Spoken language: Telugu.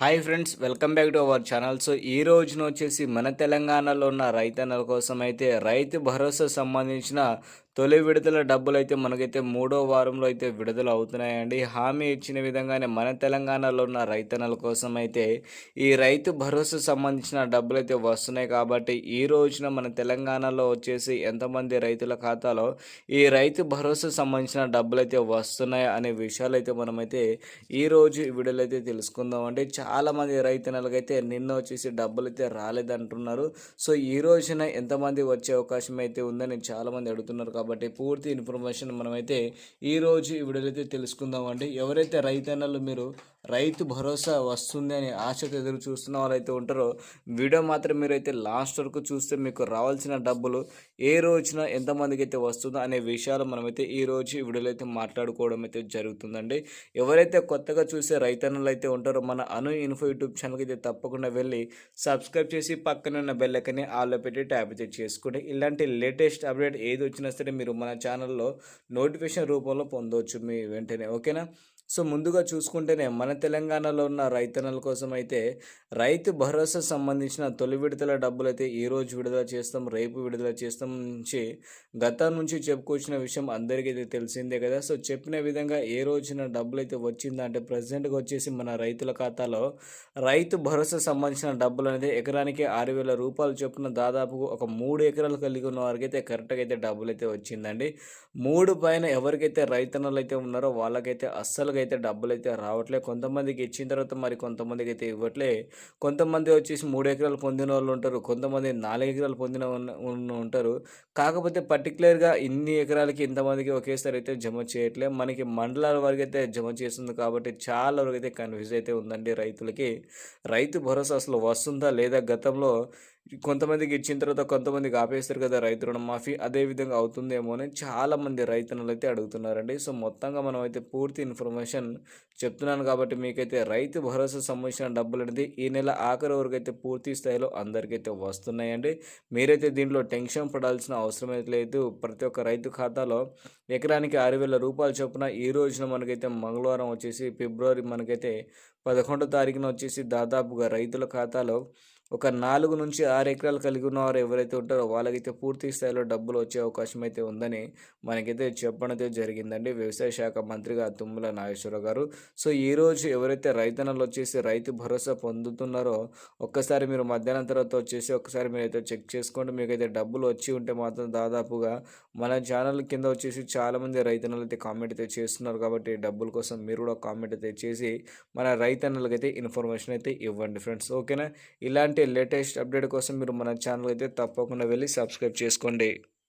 Hi friends welcome back to our channel. So ఈ రోజున వచ్చేసి మన తెలంగాణలో ఉన్న రైతన్నల కోసం అయితే రైతు భరోసా సంబంధించిన తొలి విడుదల డబ్బులు అయితే మనకైతే మూడో వారంలో అయితే విడుదల అవుతున్నాయండి. హామీ ఇచ్చిన విధంగానే మన తెలంగాణలో ఉన్న రైతన్నల కోసం అయితే ఈ రైతు భరోసా సంబంధించిన డబ్బులు అయితే వస్తున్నాయి కాబట్టి ఈ రోజున మన తెలంగాణలో వచ్చేసి ఎంతమంది రైతుల ఖాతాలో ఈ రైతు భరోసా సంబంధించిన డబ్బులు అయితే వస్తున్నాయి అనే విషయాలు అయితే మనమైతే ఈ రోజు ఈ వీడియోలో అయితే తెలుసుకుందాం అంటే చాలామంది రైతన్నలకైతే నిన్న వచ్చేసి డబ్బులు అయితే రాలేదంటున్నారు. సో ఈ రోజున ఎంతమంది వచ్చే అవకాశం అయితే ఉందని చాలామంది అడుగుతున్నారు కాబట్టి పూర్తి ఇన్ఫర్మేషన్ మనమైతే ఈ రోజు ఈ వీడియోలో అయితే తెలుసుకుందామండి ఎవరైతే రైతన్నలు మీరు రైతు భరోసా వస్తుంది అని ఆశతో ఎదురు చూస్తున్న వాళ్ళైతే ఉంటారో వీడియో మాత్రం మీరైతే లాస్ట్ వరకు చూస్తే మీకు రావాల్సిన డబ్బులు ఏ రోజున ఎంతమందికి అయితే వస్తుందో అనే విషయాలు మనమైతే ఈ రోజు ఈ వీడియోలో అయితే మాట్లాడుకోవడం అయితే జరుగుతుందండి. ఎవరైతే కొత్తగా చూసే రైతన్నలు అయితే ఉంటారో మన అను ఇన్ఫో యూట్యూబ్ ఛానల్కి అయితే తప్పకుండా వెళ్ళి సబ్స్క్రైబ్ చేసి పక్కన ఉన్న బెల్ ఆల్లో పెట్టి ట్యాప్ అయితే చేసుకోండి ఇలాంటి లేటెస్ట్ అప్డేట్ ఏది వచ్చినా సరే మీరు మన ఛానల్లో నోటిఫికేషన్ రూపంలో పొందవచ్చు మీ వెంటనే ఓకేనా? సో ముందుగా చూసుకుంటేనే మన తెలంగాణలో ఉన్న రైతన్నల కోసం అయితే రైతు భరోసా సంబంధించిన తొలి విడుదల డబ్బులు అయితే ఈ రోజు విడుదల చేస్తాం రేపు విడుదల చేస్తాం నుంచి గతం నుంచి చెప్పుకొచ్చిన విషయం అందరికీ అయితే తెలిసిందే కదా. సో చెప్పిన విధంగా ఏ రోజున డబ్బులు అయితే వచ్చిందంటే ప్రజెంట్గా వచ్చేసి మన రైతుల ఖాతాలో రైతు భరోసా సంబంధించిన డబ్బులు అనేది ఎకరానికి ఆరు వేల రూపాయలు చొప్పున దాదాపు ఒక మూడు ఎకరాలు కలిగి ఉన్న వారికి అయితే కరెక్ట్గా అయితే డబ్బులు అయితే వచ్చిందండి. మూడు పైన ఎవరికైతే రైతన్నలు అయితే ఉన్నారో వాళ్ళకైతే అస్సలుగా అయితే డబ్బులు అయితే రావట్లే. కొంతమందికి ఇచ్చిన తర్వాత మరి కొంతమందికి అయితే ఇవ్వట్లే. కొంతమంది వచ్చేసి మూడు ఎకరాలు పొందిన వాళ్ళు ఉంటారు. కొంతమంది నాలుగు ఎకరాలు పొందిన ఉంటారు. కాకపోతే పర్టికులర్గా ఇన్ని ఎకరాలకి ఇంతమందికి ఒకేసారి అయితే జమ చేయట్లే. మనకి మండలాల వరకు అయితే జమ చేస్తుంది కాబట్టి చాలా వరకు అయితే కన్ఫ్యూజ్ అయితే ఉందండి రైతులకి. రైతు భరోసా అసలు వస్తుందా లేదా గతంలో కొంతమందికి ఇచ్చిన తర్వాత కొంతమందికి ఆపేస్తారు కదా రైతు రుణమాఫీ అదే విధంగా అవుతుందేమో అని చాలామంది రైతన్నలు అయితే అడుగుతున్నారండి. సో మొత్తంగా మనం అయితే పూర్తి ఇన్ఫర్మేషన్ చెప్తున్నాను కాబట్టి మీకైతే రైతు భరోసా సంబంధించిన డబ్బులు అనేది ఈ నెల ఆఖరి వరకు అయితే పూర్తి స్థాయిలో అందరికైతే వస్తున్నాయండి. మీరైతే దీంట్లో టెన్షన్ పడాల్సిన అవసరం అయితే లేదు. ప్రతి ఒక్క రైతు ఖాతాలో ఎకరానికి ఆరు వేల రూపాయలు చొప్పున ఈ రోజున మనకైతే మంగళవారం వచ్చేసి ఫిబ్రవరి మనకైతే పదకొండో తారీఖున వచ్చేసి దాదాపుగా రైతుల ఖాతాలో ఒక నాలుగు నుంచి ఆరు ఎకరాలు కలిగి ఉన్నవారు ఎవరైతే ఉంటారో వాళ్ళకైతే పూర్తి స్థాయిలో డబ్బులు వచ్చే అవకాశం అయితే ఉందని మనకైతే చెప్పడం అయితే జరిగిందండి. వ్యవసాయ శాఖ మంత్రిగా తుమ్మల నాగేశ్వరరావు గారు. సో ఈరోజు ఎవరైతే రైతన్నలు వచ్చేసి రైతు భరోసా పొందుతున్నారో ఒక్కసారి మీరు మధ్యాహ్నం తర్వాత వచ్చేసి ఒకసారి మీరైతే చెక్ చేసుకోండి. మీకైతే డబ్బులు వచ్చి ఉంటే మాత్రం దాదాపుగా మన ఛానల్ కింద వచ్చేసి చాలామంది రైతన్నలు అయితే కామెంట్ అయితే చేస్తున్నారు కాబట్టి డబ్బుల కోసం మీరు కూడా కామెంట్ అయితే చేసి మన రైతన్నలకైతే ఇన్ఫర్మేషన్ అయితే ఇవ్వండి ఫ్రెండ్స్. ఓకేనా? ఇలాంటి లేటెస్ట్ అప్డేట్ కోసం మీరు మన ఛానల్ అయితే తప్పకుండా వెళ్ళి సబ్స్క్రైబ్ చేసుకోండి.